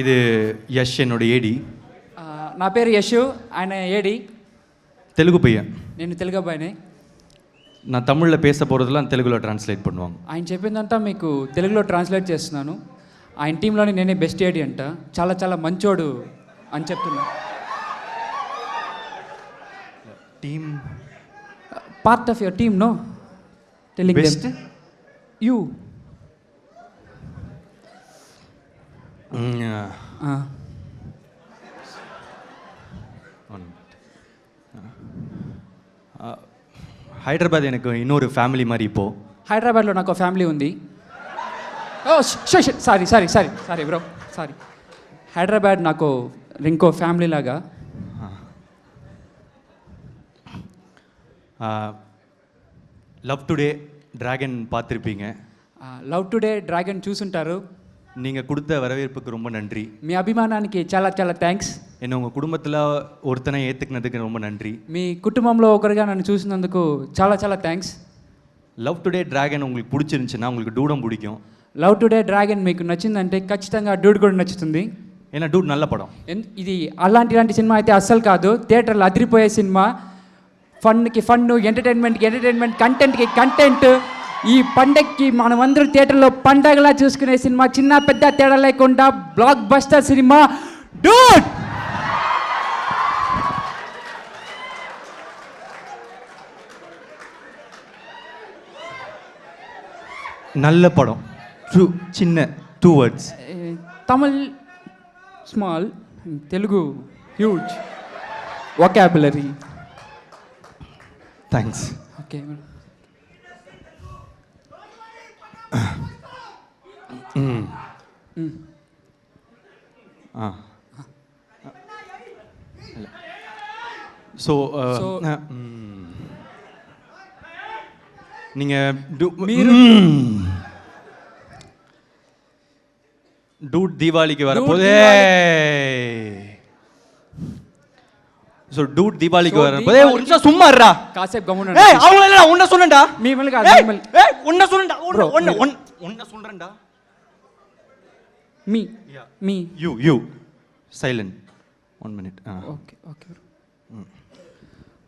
இது யஷ் என்னோட ஏடி ఆ, నా పేరు యశు ఆయన ఏడి தெலுங்கு பையன் నేను తెలుగు అబ్బాయిని நான் தமிழில் பேச போகிறதெல்லாம் தெலுங்குல ட்ரான்ஸ்லேட் பண்ணுவாங்க ఆయన చెప్పిందంతా మీకు తెలుగులో ట్రాన్స్లేట్ చేస్తున్నాను ఆయన టీంలోని నేనే బెస్ట్ ఏడి అంట చాలా చాలా మంచోడు అని చెప్తున్నా team part of your team no telling Best? You Hyderabad எனக்கு இன்னொரு ఫ్యామిలీ మరి இப்போ హైదరాబాద్లో నాకు ఫ్యామిలీ ఉంది oh sorry sorry sorry sorry bro sorry Hyderabad నాకు ఇంకో ఫ్యామిలీ లాగా லவ் டுடே டிராகன் பார்த்துருப்பீங்க లవ్ టుడే డ్రాగన్ చూసుంటారు நீங்கள் கொடுத்த வரவேற்புக்கு ரொம்ப நன்றி మీ అభిమానానికి చాలా చాలా థ్యాంక్స్ என்னை உங்கள் குடும்பத்தில் ஒருத்தனை ஏற்றுக்கினதுக்கு ரொம்ப நன்றி మీ కుటుంబంలో ఒకరిగా నన్ను చూసినందుకు చాలా చాలా థ్యాంక్స్ லவ் டுடே டிராகன் உங்களுக்கு பிடிச்சிருந்துச்சுன்னா உங்களுக்கு டூடம் பிடிக்கும் లవ్ టుడే డ్రాగన్ మీకు నచ్చిందంటే ఖచ్చితంగా డూడ్ కూడా నచ్చుతుంది ஏன்னா டூட் நல்ல படம் ఎన్- ఇది అలాంటి ఇలాంటి సినిమా అయితే అస్సలు కాదు థియేటర్లో అదిరిపోయే సినిమా ఫన్కి ఫన్ ఎంటర్టైన్మెంట్కి ఎంటర్టైన్మెంట్ కంటెంట్కి కంటెంట్ ఈ పండగకి మనమందరూ థియేటర్లో పండగలా చూసుకునే సినిమా చిన్న పెద్ద తేడా లేకుండా బ్లాక్ బస్టర్ సినిమా డూట్ నల్ల పడం. ట్రూ చిన్న two words Tamil small Telugu huge vocabulary thanks okay ம். ம். ஆ ஸோ நீங்கள் டூட் தீபாவளிக்கு வர போதே ஸோ டூட் தீபாவளிக்கு வரப்போதே. ஒரு நிமிஷம் சும்மா இருடா. காசேப் கவுன் ஏய் அவங்கள இல்ல உன்ன சொல்லுடா மீ மேல காசேப் ஏய் உன்ன சொல்லுடா ஒண்ணு ஒண்ணு சொல்றேன்டா Me. Yeah. Me. You, you. Silent. One minute. Uh. Okay, okay. Mm.